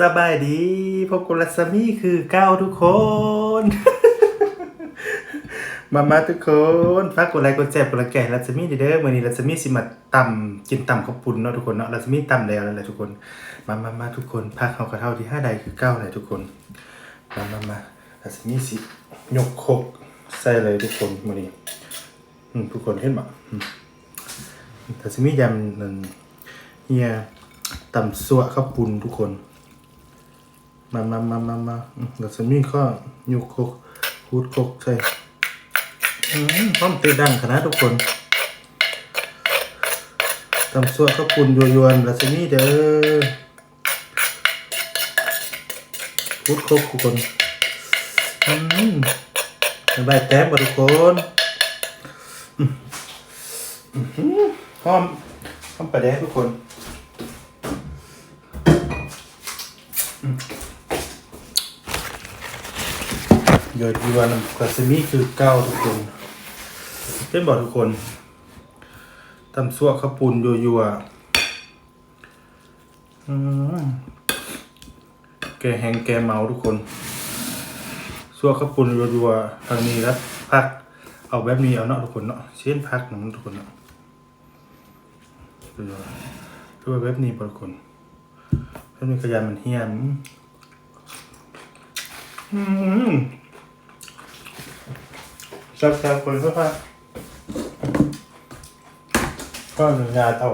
สบายดีพบกับรัศมีคือเก้าทุกคน มามาทุกคนฝากกดไลค์กดแชร์กดไลค์แก่รัศมีเด้อมื่อนี้รัศมีสิมาตำกินตำข้าวปุ้นเนาะทุกคนเนาะรัศมีตำแล้วนั่นแหละทุกคน มามามาทุกคนพักเขากระเท่าที่ห้าใดคือเก้าเลยทุกคน มามามารัศมีสิยกคกใส่เลยทุกคนมื่อนี้อืมทุกคนเห็นบ่อืมรัศมียำนั่นเฮียตำซัวข้าวปุ้นทุกคน มามามามามาอืมรัศมีก็ยกคกพูดคกใส่พร้อมเตะดังขนาดทุกคนตำซัวข้าปุ้นยวนๆรัศมีเด้อพูดครบทุกคนอืมสบายแต้มบ่ทุกคนอืมอืมพร้อมพร้อมประเดะทุกคน โยยวนรัศมีคือเก้าทุกคนเป็นบอกทุกคนตำซั่วข้าวปุ้นยัวๆอืมแกแหงแกเมาทุกคนซั่วข้าวปุ้นยัวๆทางนี้แล้วพัก เอาแบบนี้เอาเนาะทุกคนเนาะเช่นพักหนังทุกคนเนาะยัวๆตัวแบบนี้บ่ทุกคนแบบนี้ขยะมันเฮียมอืม จับจับคนเข้าไปก็หนึ่งยาเท่า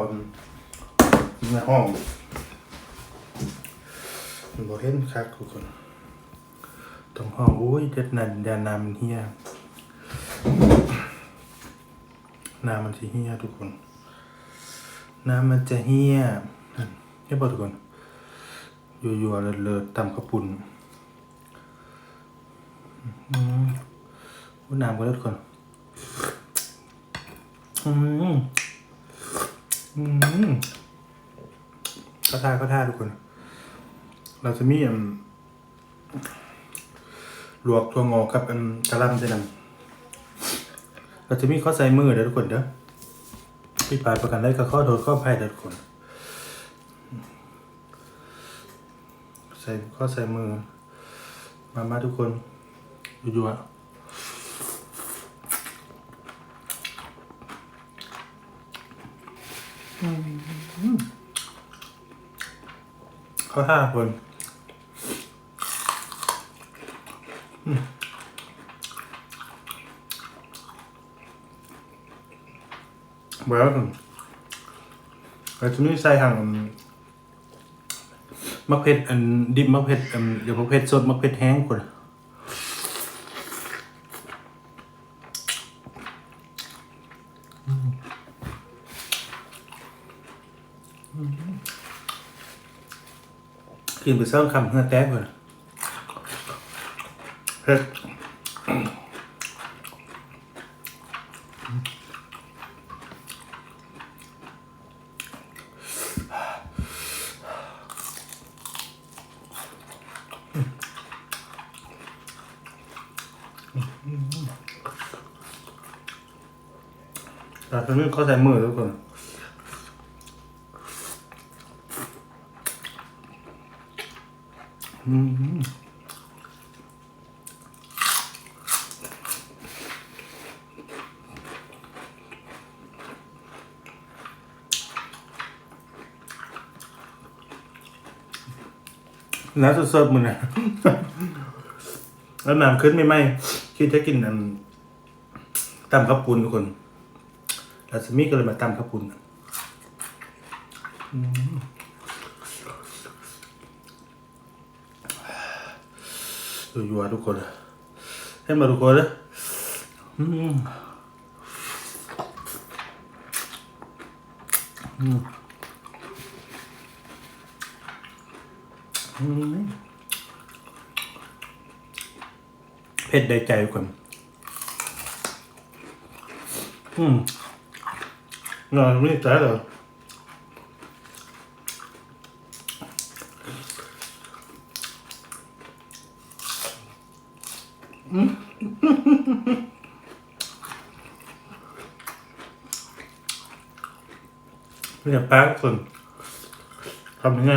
ในห้องมันบอกเห็นคักทุกคนตรงห้องโอ้ยเด็ดนั่นยานามันเฮียน้ำมันจะเฮียทุกคน น้ำมันจะเฮียนั่นให้บอกทุกคนยัวๆเลิศๆตำข้าวปุ่น อืมโอ้น้ำก็เลิศก่อนอืม อืมก็ท่าก็ท่าทุกคน เราจะมีอืมลวกตัวงอกับอืมกระลำใส่น้ำเราจะมีข้อใส่มือเด้อทุกคนเด้อพี่ปลายประกันได้ก็ข้อโทษข้อภัยเด้อทุกคนใส่ข้อใส่มือ มามาทุกคนอยู่ๆอะ เขาห้าคนอืมเบอร์เราจะมีใส่หั่งมะเพ็ดอันดิบมะเพ็ดอันเดี๋ยวมะเพ็ดสดมะเพ็ดแห้งคน กินไปส้าคำเพื่อแต้คนเผ็ดแต่ตอนนี้เขาใส่มือทุกคน อืม น้ำสดๆมึงนะแล้วน้ำขึ้นไม่ไหมคิดจะกินอันตำข้าวปุ้นทุกคนลาซามิก็เลยมาตำข้าวปุ้นอืม ยัวๆทุกคนให้มาทุกคนเลยอืมอืมเผ็ดได้ใจทุกคนอืมน่าไม่ใจเหรอ เนี่ยแป๊กคนทำยังไง